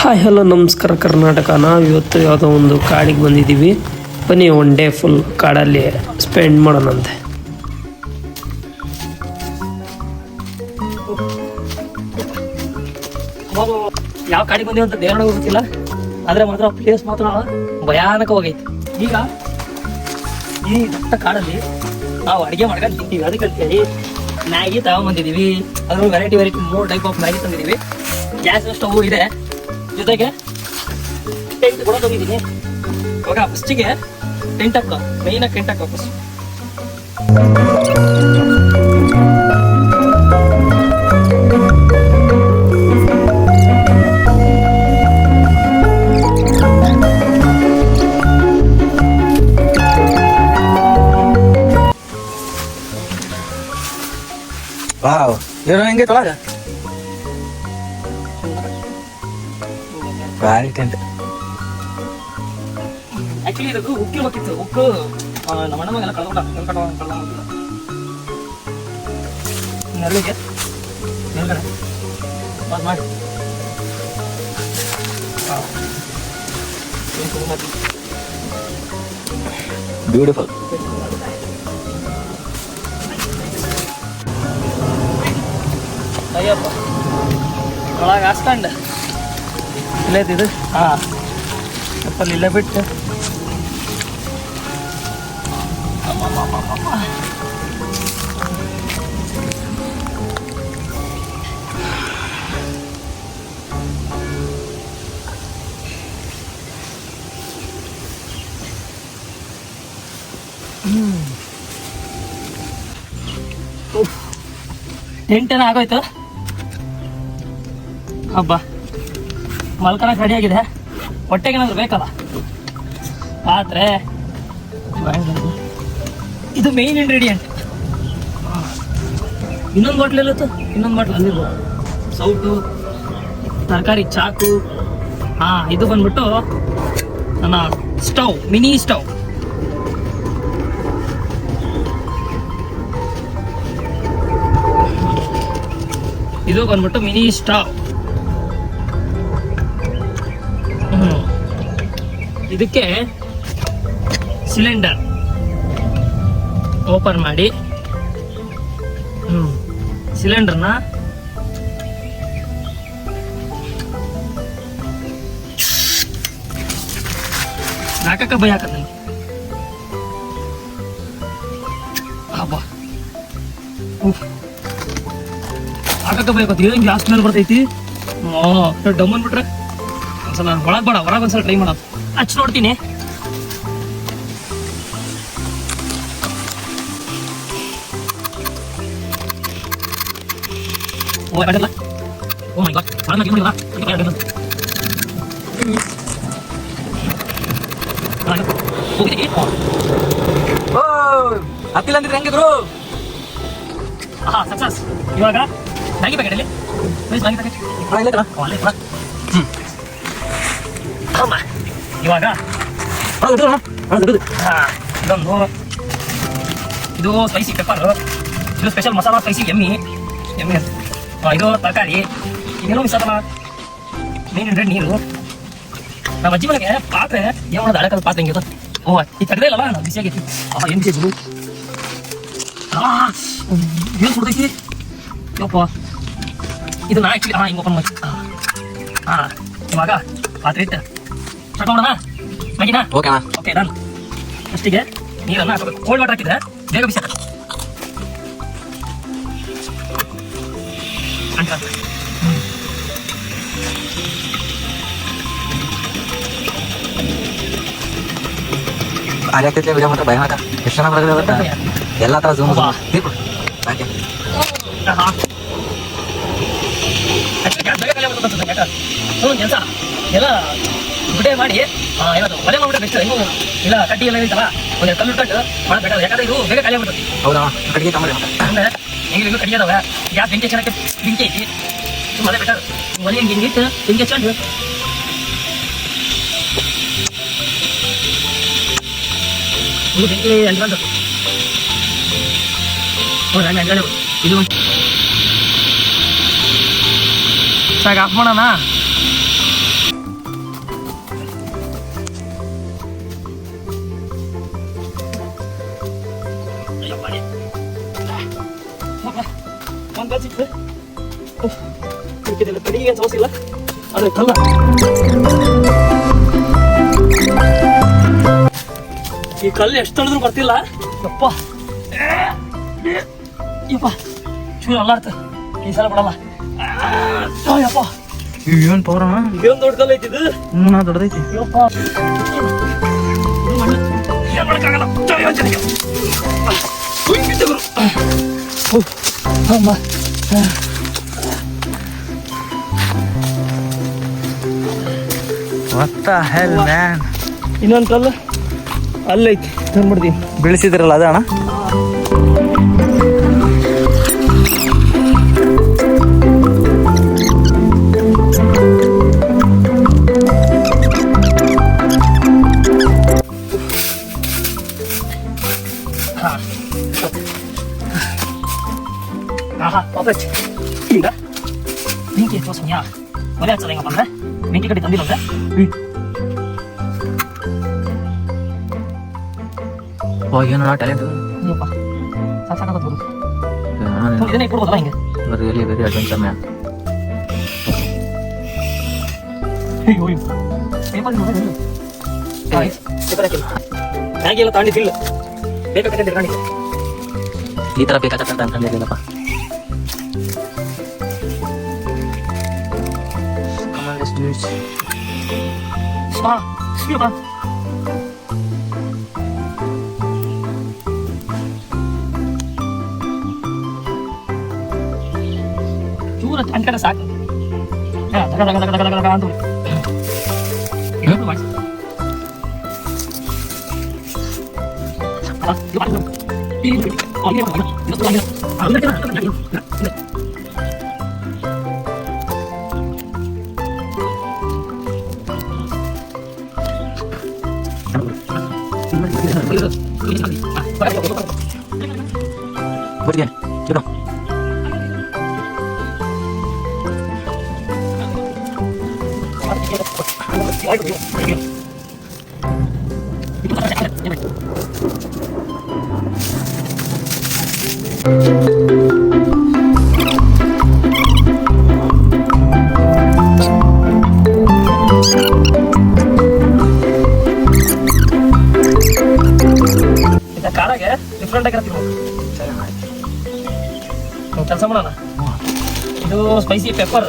Hi, hello, ನಮಸ್ಕಾರ, ಕರ್ನಾಟಕ. ನಾವು ಇವತ್ತು ಯಾವುದೋ ಒಂದು ಕಾಡಿಗೆ ಬಂದಿದ್ದೀವಿ. ಬನ್ನಿ ಒನ್ ಡೇ ಫುಲ್ ಕಾಡಲ್ಲಿ ಸ್ಪೆಂಡ್ ಮಾಡೋಣಂತೆ ಯಾವ ಕಾಡಿಗೆ ಬಂದಿವಿ ಅಂತ ದೇವರ ಗೊತ್ತಿಲ್ಲ. ಆದರೆ ಮಾತ್ರ ಪ್ಲೇಸ್ ಮಾತ್ರ ಭಯಾನಕವಾಗೈತಿ ಈಗ ಈ ದಟ್ಟ ಕಾಡಲ್ಲಿ ನಾವು ಅಡಿಗೆ ಮಾಡ್ಕೊಂಡು ತಿಂತೀವಿ. ಅದಕ್ಕೆ ಅಂತೇಳಿ ಮ್ಯಾಗಿ ತಗೊಂಬಂದಿದ್ದೀವಿ. ಅದ್ರಲ್ಲಿ ವೆರೈಟಿ ವೆರೈಟಿ ಮೂರು ಟೈಪ್ ಆಫ್ ಮ್ಯಾಗಿ ತಂದಿದ್ದೀವಿ. ಗ್ಯಾಸ್ ಸ್ಟವ್ ಇದೆ. ಜೊತೆಗೆ ಟೆಂಟ್ ಕೂಡ ತಂದಿದ್ದೀನಿ. ಇವಾಗ ಫಸ್ಟಿಗೆ ಟೆಂಟ್ ಹಾಕೋ ಮೇಯ್ನಾಗಿ ಟೆಂಟ್ ಹಾಕ ವಾವ್ ಇವ್ರು ಹೆಂಗೆ ತೊಳಗ ಭಾರಿ ಟೆಂಟ್ ಆಕ್ಚುಲಿ ಇದಕ್ಕೆ ಉಕ್ಕಿರ್ಬೇಕಿತ್ತು ಉಕ್ಕು ಆ, ನಮ್ಮ ಅಣ್ಣ ಮಗೆಲ್ಲ ಕಳ್ಕೊಂಡ ಕಳ್ಕೊಂಡ ಕಳ್ಕೊಂಡ ನೆರಳಿಗೆ ಮೇಲ್ಗಡೆ ಪಾಸ್ ಮಾಡಿ ಆ. ಏನ್ ತಗೊಂಡ್ ಬರ್ತೀನಿ. ಬ್ಯೂಟಿಫುಲ್ ಅಯ್ಯಪ್ಪ ಒಳಗೆ ಹಾಸ್ಕೊಂಡು ಇಲ್ಲೇ ಇದು? ಹಾಂ. ಚಪ್ಪಲ್ ಇಲ್ಲೇ ಬಿಟ್ಟು. ಎಂಟನ ಆಗೋಯ್ತು? ಹಬ್ಬ. ಮಲ್ಕನಕ್ಕೆ ರೆಡಿ ಆಗಿದೆ. ಹೊಟ್ಟೆಗೆ ಏನಾದ್ರು ಬೇಕಲ್ಲ? ಆದ್ರೆ, ಇದು ಮೇನ್ ಇಂಗ್ರೀಡಿಯಂಟ್ ಇನ್ನೊಂದು ಬಾಟ್ಲ್ ಇಲ್ಲತ್ತು ಇನ್ನೊಂದು ಬಾಟ್ಲ್ ಅಲ್ಲಿರ್ಬೋದು ಸೌಟು ತರಕಾರಿ, ಚಾಕು. ಹಾ, ಇದು ಬಂದ್ಬಿಟ್ಟು ನನ್ನ ಸ್ಟವ್ ಮಿನಿ ಸ್ಟವ್ ಇದು ಬಂದ್ಬಿಟ್ಟು ಮಿನಿ ಸ್ಟವ್ ಇದಕ್ಕೆ ಸಿಲಿಂಡರ್ ಓಪನ್ ಮಾಡಿ. ಹ್ಞೂ ಸಿಲಿಂಡರ್ನ ನಾಲ್ಕಕ್ಕೆ ಭಯ ಹಾಕತ್ತ ಹಬ್ಬ ಉಫ್. ಭಯ ಬೇಕು ಏನ್ ಗ್ಯಾಸ್ ಮೇಲೆ ಬರ್ತೈತಿ? ಡಮ್ಮನ್ ಅಂದ್ಬಿಟ್ರೆ ಒಂದ್ಸಲ ಒಳಗೆ ಬೇಡ ಹೊರಗೆ ಒಂದ್ಸಲ ಟ್ರೈ ಮಾಡೋದು ಹಚ್ಚಿ ನೋಡ್ತೀನಿ. ಓ ಬೇಡಲ್ಲ ಓ ಮೈ ಗಾಡ್ ಮಾಡಿ ಹೋಗಿದ್ದೀವಿ ಓ. ಹತ್ತಿಲ್ಲ ಅಂದಿದ್ರೆ ಹೆಂಗಿದ್ರು ಹಾ ಸಕ್ಸಸ್ ಇವಾಗ ಮ್ಯಾಗಿ ಪ್ಯಾಕೆಟ್ ಅಲ್ಲಿ. ಪ್ಲೀಸ್ ಮ್ಯಾಗಿ ಪ್ಯಾಕೆಟ್ ಇಲ್ಲ ಕೊಡ ಅಮ್ಮ ಇವಾಗ ಹಾ, ಇದೊಂದು ಇದು ಸ್ಪೈಸಿ ಪೆಪ್ಪರ್ ಇದು special masala spicy yummy yummy ಅಂತ ಆ, ಇದು ತರಕಾರಿ ಇನ್ನೇನೋ ಮಿಸ್ ಆಗಲ್ಲ ಮೇನ್ ಇಂಗ್ರೀಡಿಯಂಟ್ ನೀರು ನಮ್ಮ ಅಜ್ಜಿ ಮನೆಗೆ ಪಾತ್ರೆ ಏನು ಮಾಡೋದು ಹಳೆ ಕಾಲದ ಪಾತ್ರೆ ಹಿಂಗೆ ಓ ಈ ತೆಗ್ದೇ ಇಲ್ಲಲ್ಲ ನಾವು ಬಿಸಿಯಾಗೈತಿ ಆ ಏನು ಬಿಸಿ ಆ ಏನು ಸುಡ್ತೈತಿ ಯಪ್ಪ ಇದು ನಾ ಆಕ್ಚುಲಿ ಹಾಂ ಹಿಂಗೆ ಓಪನ್ ಮಾಡಿ ಹಾಂ ಇವಾಗ ಪಾತ್ರೆ ಇಟ್ಟು ಓಕೆ ಅಣ್ಣ. ಓಕೆ ಡನ್ ಫಸ್ಟಿಗೆ ನೀರನ್ನು ಹಾಕಬೇಕು. ಕೋಲ್ಡ್ ವಾಟರ್ ಹಾಕಿದ್ರೆ ಬೇಗ ಬಿಸಿ ವಿಡಿಯೋ ಮಾತ್ರ ಭಯ ಎಷ್ಟು ಜನ ಬರೋದಿಲ್ಲ ಗೊತ್ತಾ ಎಲ್ಲ ತರ ಜೂಮ್ ವಾ. ದೀಪು ಕೆಲ್ಸ. ಎಲ್ಲ ಬಿಡೆ ಮಾಡಿ ಏನದು ಮನೆ ಮಾಡ್ಬಿಟ್ರೆ ಬೆಸ್ಟ್ ಹೆಂಗು ಇಲ್ಲ ಕಡ್ಡಿ ಎಲ್ಲ ಇರ್ತಲ್ಲ ಒಂದು ಕಲ್ಲು ಕಟ್ಟು ಮಾಡೋದು ಬೇಕಾದ್ರೆ ಯಾಕಂದ್ರೆ ಇದು ಬೇಗ ಖಾಲಿ ಆಗ್ಬಿಡ್ತದೆ. ಹೌದಾ? ಕಟ್ಟಿಗೆ ತಮ್ಮ ಅಂದ್ರೆ ಹೆಂಗಿಗೂ ಕಡಿಗೆ ಅದಾವ. ಗ್ಯಾಸ್ ಬೆಂಕಿ ಹಚ್ಚಕ್ಕೆ ಬೆಂಕಿ ಐತಿ. ಸುಮ್ಮನೆ ಬೆಟರ್ ಒಲೆ ಹಿಂಗೆ ಹಿಂಗೆ ಇಟ್ಟು ಬೆಂಕಿ ಹಚ್ಕೊಂಡು ಇದು ಬೆಂಕಿ ಅಂಟ್ಕೊಂಡು ನೋಡಿ ಹಂಗೆ ಅಂಟ್ಕೊಂಡು ಇದು ಸಾಕು ಆಫ್ ಮಾಡೋಣ ಸಿಕ್ಕಿದೆ ಸಿಕ್ಕಿದಿಲ್ಲ ಕಡಿಗೆ ಸಮಸ್ಯೆ ಇಲ್ಲ? ಆದ್ರೆ ಕಲ್ಲ. ಈ ಕಲ್ಲು ಎಷ್ಟು ತಳೆದ್ರು ಬರ್ತಿಲ್ಲ. ಯಪ್ಪ. ಯಪ್ಪ. ಚೂರು ಅಲ್ಲಾಡ್ತ. ಈ ಸಲ ಬಿಡಲ್ಲ. ಯಪ್ಪ ಏನ್ ಪವರ್? ಇದೊಂದು ದೊಡ್ಡ ಕಲ್ಲು ಐತಿದ್ದು ಹ್ಞೂ ನಾ ದೊಡ್ಡದೈತಿ. ಯಪ್ಪ. ಇದು. ಏನ್ ಮಾಡಕ್ಕಾಗಲ್ಲ. ಅಮ್ಮ. ಇನ್ನೊಂದು ಕಲ್ಲು ಅಲ್ಲೈತಿ ತಂದ್ಬಿಡ್ತೀನಿ ಬೆಳೆಸಿದ್ರಲ್ಲ ಅದ ಅಣ್ಣ? ಏನು ಟ್ಯಾಲೆಂಟ್ ಅಯ್ಯಪ್ಪ ಸಾಕು ಸಾಕಾಗತ್ತೆ ಗುರು ಇದನ್ನೇ ಇಟ್ಬಿಡ್ಬೋದಲ್ಲ ಹಿಂಗೆ ರಿಯಲಿ ವೆರಿ ಅಡ್ವೆಂಚರ್ ಮ್ಯಾನ್ ಅಯ್ಯೋ ಪೇಪರ್ ಪೇಪರ್ ಹಾಕಿಲ್ಲ ಮ್ಯಾಗಿ ಎಲ್ಲ ತಾಂಡಿದ್ದಿಲ್ಲ ಬೇಕಾಗತ್ತೆ ಕಾಣಿಲ್ಲ ಈ ತರ ಬೇಕಾಗತ್ತಂತ ಅನ್ಕೊಂಡಿದ್ದೀನಪ್ಪ ಹಾ ಸಿಗಪ್ಪ ಚೂರ ಅನ್ ಕಡೆ ಸಾಕು ಹಾ 哎，咋搞咋搞咋搞咋搞咋搞！安度，你们怎么？好了，你把，哦，不要丢，好，你们先弄，这个太牛了，看，那，安度，你们这，ಕಾರಾಗೆ ಡಿಫ್ರೆಂಟ್ ಆಗಿರತ್ತೀವಿ ಕೆಲಸ ಮಾಡೋಣ ಇದು ಸ್ಪೈಸಿ ಪೆಪ್ಪರ್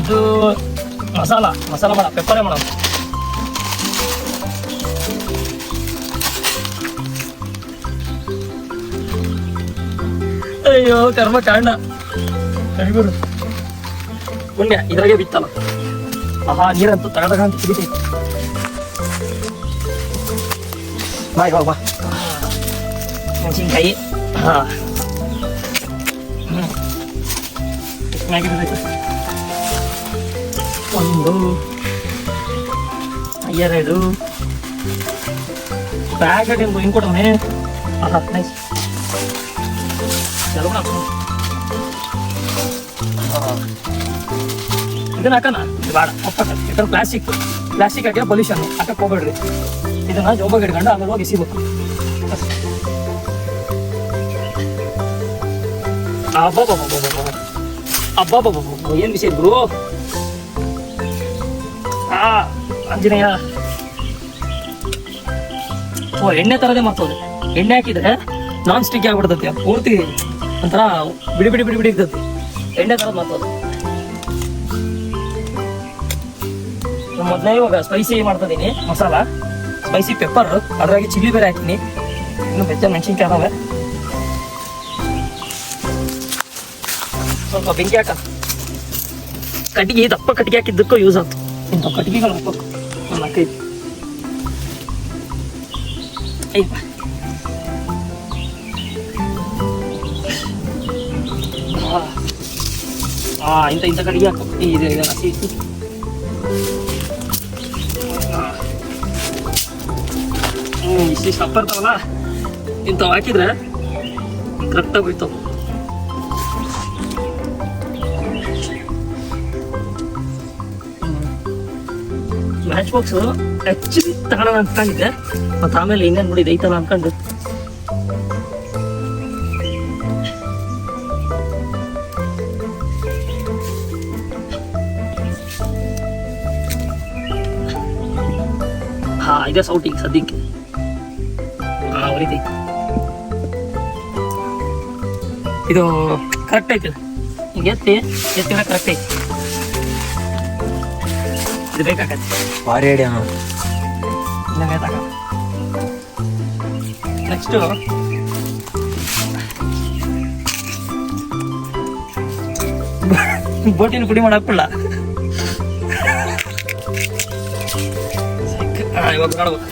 ಇದು ಮಸಾಲ ಮಸಾಲ ಮಾಡ ಪೆಪ್ಪರೇ ಮಾಡೋಣ ಅಯ್ಯೋ ಕರ್ಮ ಕಾಂಡ ಕರಿಗುರು ಪುಣ್ಯ ಇದ್ರಾಗೆ ಬಿತ್ತಲ್ಲ ಆಹಾ ನೀರಂತೂ ತಗದಾಗ ಅಂತ ಕುಡಿತೈತಿ ಬಾ ಇವಾಗ ಬಾ ಮೆಣಸಿನ್ಕಾಯಿ ಹಾ ಹ್ಮ್. ಒಂದು, ಎರಡು. ಹಿಂಗೆ ಕೊಟ್ಟವನೆ ಆಹಾ ನೈಸ್ ಚಲೋ ಹಾಕು. ಇದನ್ನ ಹಾಕೋಣ? ಇದು ಬೇಡ ಒಪ್ಪಕ್ಕ ಪ್ಲಾಸ್ಟಿಕ್ ಪ್ಲಾಸ್ಟಿಕ್ ಹಾಕಿ ಪೊಲ್ಯೂಷನ್ ಹಾಕಕ್ಕೆ ಹೋಗ್ಬೇಡ್ರಿ. ಇದನ್ನ ಜೋಬಾಗ ಹಿಡ್ಕೊಂಡು ಆಮೇಲೆ ಹೋಗಿ ಸಿಗ್ಬೇಕು ಅಬ್ಬಬ್ಬಬ್ಬಬ್ಬಬ್ಬ. ಅಬ್ಬಬ್ಬಬ್ಬಬ್ಬ. ಏನ್ ವಿಷಯ ಗುರು? ಆಂಜನೇಯ ಓ, ಎಣ್ಣೆ ತರದೇ ಮತ್ತೋದು ಎಣ್ಣೆ ಹಾಕಿದ್ರೆ ನಾನ್ ಸ್ಟಿಕ್ ಆಗ್ಬಿಡ್ತೈತಿ, ಪೂರ್ತಿ ಒಂಥರ ಬಿಡಿ ಬಿಡಿ ಬಿಡಿ ಬಿಡಿ ಇರ್ತೈತಿ. ಎಣ್ಣೆ ತರದ್ ಮತ್ತೋದು ಮೊದಲೇ ಇವಾಗ ಸ್ಪೈಸಿ ಮಾಡ್ತಿದ್ದೀನಿ, ಮಸಾಲ ಸ್ಪೈಸಿ ಪೆಪ್ಪರ್ ಅದ್ರಾಗೆ ಚಿಲ್ಲಿ ಬೇರೆ ಹಾಕ್ತೀನಿ. ಇನ್ನು ಬೆಚ್ಚ ಮೆಣಸಿನ್ಕಾಯಿ ಅದಾವೆ. ಸ್ವಲ್ಪ ಬೆಂಕಿ ಹಾಕ. ಕಟ್ಟಿಗೆ ದಪ್ಪ ಕಟ್ಟಿಗೆ ಹಾಕಿದ್ದಕ್ಕೂ ಯೂಸ್ ಆಯ್ತು ಇಂಥ ಕಟ್ಟಿಗೆಗಳು ಹಾಕ್ಬೇಕು. ಒಂದು ನಾಲ್ಕೈದು ಅಯ್ಯಪ್ಪ ಆ. ಆ ಇಂಥ ಇಂಥ ಕಟ್ಟಿಗೆ ಹಾಕು ಈ ಇದು ಇದು ಹಸಿ ಇತ್ತು ಹ್ಞೂ ಇಷ್ಟಿಷ್ಟು ದಪ್ಪ ಇರ್ತಾವಲ್ಲ ಇಂಥವು ಹಾಕಿದ್ರೆ ಕರೆಕ್ಟಾಗಿ ಹೋಯ್ತಾವ ಮ್ಯಾಚ್ ಬಾಕ್ಸ್ ಆಕ್ಚುಲಿ ತಗೊಳ್ಳೋಣ ಅನ್ಕೊಂಡಿದ್ದೆ ಮತ್ತೆ ಆಮೇಲೆ ಇನ್ನೇನು ಬಿಡಿ ಐತಲ್ಲ ಅನ್ಕೊಂಡು. ಹಾಂ, ಇದೆ ಸೌಟಿಂಗ್ ಸದ್ಯಕ್ಕೆ. ಹಾ ಇದು ಕರೆಕ್ಟ್ ಐತೆ ಈಗ ಎತ್ತಿ? ಎತ್ತಿನ ಕರೆಕ್ಟ್ ಐತಿ. ಇದು ಬೇಕಾಗತ್ತೆ. ಭಾರಿ ಐಡಿಯಾ ನೆಕ್ಸ್ಟು ಬೋಟಿನ ಪುಡಿ ಮಾಡಾಕಲ್ಲ ಇವಾಗ ನೋಡ್ಬೇಕು.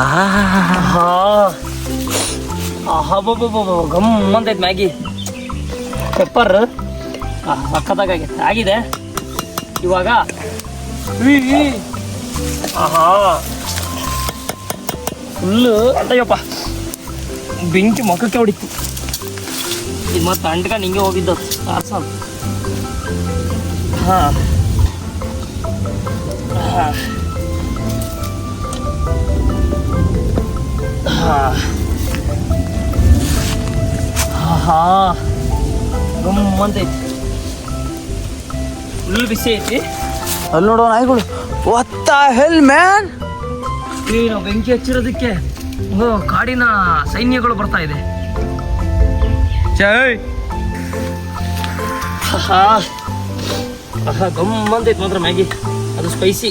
ಆಹಾ. ಆಹಾಬಬ್ಬಬ್ಬಬ್ಬ, ಗಮ್ ಅಂತೈತೆ ಮ್ಯಾಗಿ. ಪೆಪ್ಪರ್. ಸಕ್ಕತ್ತಾಗೈತೆ ಆಗಿದೆ. ಇವಾಗ. ಆಹಾ. ಫುಲ್ಲು ಅಂತಯ್ಯಪ್ಪ ಬೆಂಕಿ ಮುಖಕ್ಕೆ ಹೊಡಿತು. ಇದು ಮತ್ತೆ ಅಂಟ್ಕೊಂಡು ಹಿಂಗೆ ಹೋಗಿದ್ದು. ಆರ್ಸ ಹಾಂ ಹಾಂ ಆಹಾ. ಗಮ್ಮಂತೈತಿ ಫುಲ್ ಬಿಸಿ ಐತಿ. ಅಲ್ಲಿ ನೋಡೋ ನಾಯಿಗಳು. ಒತ್ತ ಹೆಲ್ ಮ್ಯಾನ್ ಬೆಂಕಿ ಹಚ್ಚಿರೋದಕ್ಕೆ ಓ ಕಾಡಿನ ಸೈನ್ಯಗಳು ಬರ್ತಾ ಇದೆ. ಜೈ ಆಹಾ. ಆಹಾ ಗಮ್ಮಂತೈತಿ ಮಾತ್ರ ಮ್ಯಾಗಿ. ಅದು ಸ್ಪೈಸಿ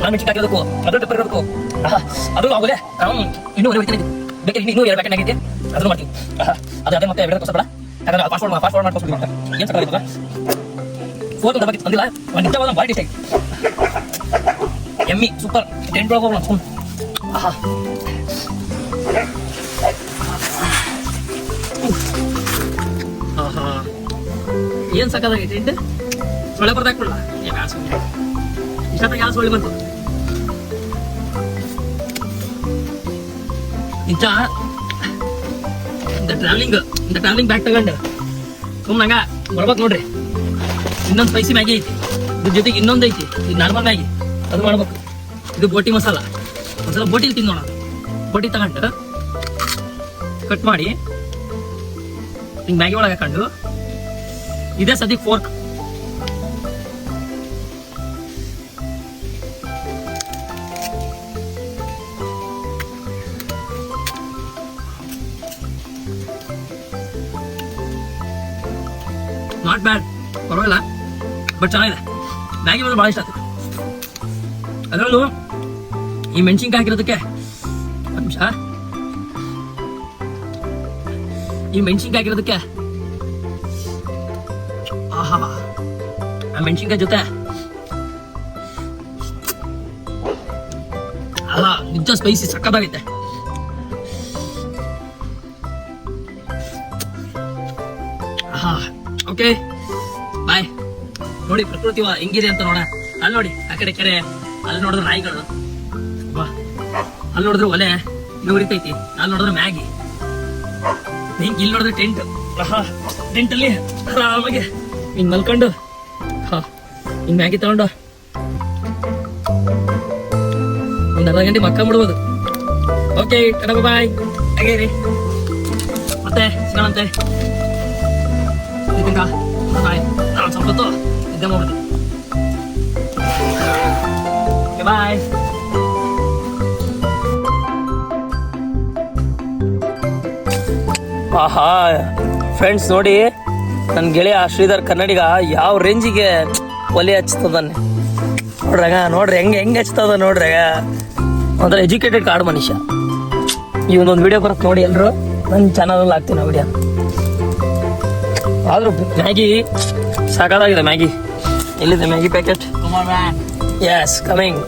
ನಾನು ಮೆಣಸಿನ ಹಾಕಿರೋದಕ್ಕೂ ಅದ್ರ ಪೆಪ್ಪರ್ ಇರೋದಕ್ಕೂ ಆಹಾ ಅದು ಆಗೋದೆ? ಇನ್ನೂ ಒಳ್ಳೆ ಹೊಡಿತೀನಿ. ಬೇಕಾದ್ರೆ ಇನ್ನೂ ಎರಡು ಪ್ಯಾಕೆಟ್ ಆಗೈತೆ ಅದನ್ನು ಮಾಡ್ತೀನಿ. ಅದು, ಅದೇ ಮತ್ತೆ ಎರಡು ತೋರಿಸಬೇಡ ಯಾಕಂದ್ರೆ ಪಾಸ್ಪೋರ್ಟ್ ಪಾಸ್ಪೋರ್ಟ್ ಮಾಡ್ಕೊಂಡು ಏನು ಸಕಾಲಾಗಿತ್ತಲ್ಲ ಫೋಟೋ ಬಗ್ಗೆ ಬಂದಿಲ್ಲ ಒಂದು ನಿಜವಾದ ಬಾಡಿ ಟೇಸ್ಟ್ ಎಮ್ಮಿ ಸೂಪರ್ ಟೆಂಟ್ ಒಳಗೆ ಹೋಗೋಣ ಸುಮ್ಮನೆ ಆಹಾ. ಆಹಾ. ಏನ್ ಸಕ್ಕದಾಗೈತೆ ಟೆಂಟ್ ಸೊಳ್ಳೆ ಬರ್ದಾಕ್ಬಿಡಲ್ಲ ಇಷ್ಟೊತ್ತಾಗ ಯಾವ ಬಂತು ನಿಜ ಇಂಥ ಟ್ರಾವೆಲಿಂಗ್ ಇಂಥ ಟ್ರಾವೆಲಿಂಗ್ ಬ್ಯಾಗ್ ತಗೊಂಡು. ಸುಮ್ಮನಾಗ ಬರ್ಬೇಕು ನೋಡ್ರಿ. ಇನ್ನೊಂದು ಸ್ಪೈಸಿ ಮ್ಯಾಗಿ ಐತಿ. ಇದ್ರ ಜೊತೆಗೆ ಇನ್ನೊಂದು ಐತಿ. ಇದು ನಾರ್ಮಲ್ ಮ್ಯಾಗಿ. ಅದು ಮಾಡ್ಬೇಕು. ಇದು ಬೋಟಿ ಮಸಾಲ. ಒಂದ್ಸಲ ಬೋಟಿಲಿ ತಿನ್ನೋಣ ಬೋಟಿ ತಗೊಂಡು ಕಟ್ ಮಾಡಿ ಹಿಂಗೆ ಮ್ಯಾಗಿ ಒಳಗೆ ಹಾಕೊಂಡು, ಇದೇ ಸದ್ಯಕ್ಕೆ ಫೋರ್ಕ್ ನಾಟ್ ಬ್ಯಾಡ್ ಪರವಾಗಿಲ್ಲ. ಬಟ್ ಚೆನ್ನಾಗಿದೆ. ಮ್ಯಾಗಿ ಬಂದು ಭಾಳ ಇಷ್ಟ ಆಯ್ತು ಅದರಲ್ಲೂ ಈ ಮೆಣಸಿನ್ಕಾಯಿ ಹಾಕಿರೋದಕ್ಕೆ ಒಂದು ನಿಮಿಷ. ಈ ಮೆಣಸಿನ್ಕಾಯಿ ಹಾಕಿರೋದಕ್ಕೆ ಆಹಾ. ಆ ಮೆಣಸಿನ್ಕಾಯಿ ಜೊತೆ ಅಲ್ಲ ನಿಜ ಸ್ಪೈಸಿ ಸಕ್ಕತ್ತಾಗೈತೆ ಓಕೆ? ಬಾಯ್. ನೋಡಿ, ಪ್ರಕೃತಿ ಹೆಂಗಿದೆ ಅಂತ ನೋಡ ಅಲ್ಲಿ ನೋಡಿ, ಆ ಕಡೆ ಕೆರೆ, ಅಲ್ಲಿ ನೋಡಿದ್ರೆ ನಾಯಿಗಳು ಅಲ್ಲಿ ನೋಡಿದ್ರೆ ಒಲೆ ಇಲ್ಲಿ ಉರಿತೈತಿ. ಅಲ್ಲಿ ನೋಡಿದ್ರೆ ಮ್ಯಾಗಿ. ಹಿಂಗ್ ಇಲ್ಲಿ ನೋಡಿದ್ರೆ ಟೆಂಟ್ ಟೆಂಟ್ ಅಲ್ಲಿ ಆರಾಮಾಗಿ ಹಿಂಗ್ ಮಲ್ಕೊಂಡು. ಹಾ ಹಿಂಗ್ ಮ್ಯಾಗಿ ತಗೊಂಡು ಒಂದ್ ಅರ್ಧ ಗಂಟೆ ಮಕ್ಕ ಬಿಡ್ಬೋದು ಓಕೆ ಕಡಬ ಬಾಯ್. ಹಾಗೆ ರೀ ಮತ್ತೆ ಸಿಗೋಣಂತೆ. ಬಾಯ್ ಸ್ವಲ್ಪ ಹೊತ್ತು ನಿದ್ದೆ ಮಾಡ್ಬಿಡ್ತೀನಿ ಬಾಯ್ ಆಹಾ ಫ್ರೆಂಡ್ಸ್ ನೋಡಿ ನನ್ನ ಗೆಳೆಯ ಶ್ರೀಧರ್ ಕನ್ನಡಿಗ ಯಾವ ರೇಂಜಿಗೆ ಒಲೆ ಹಚ್ತದಾನೆ ನೋಡ್ರಾಗ, ನೋಡ್ರಿ, ಹೆಂಗೆ ಹೆಂಗೆ ಹಚ್ತದ ನೋಡ್ರಾಗ. ಒಂಥರ ಎಜುಕೇಟೆಡ್ ಕಾಡು ಮನುಷ್ಯ. ಈ ಒಂದೊಂದು ವಿಡಿಯೋ ಬರುತ್ತೆ ನೋಡಿ ಎಲ್ಲರೂ ನನ್ನ ಚಾನಲಲ್ಲಿ ಹಾಕ್ತೀನಿ ವಿಡಿಯೋ ಆದರೂ ಮ್ಯಾಗಿ ಸಾಕಾಗಿದೆ ಮ್ಯಾಗಿ. ಎಲ್ಲಿದೆ ಮ್ಯಾಗಿ ಪ್ಯಾಕೆಟ್ ಎಸ್ ಕಮಿಂಗ್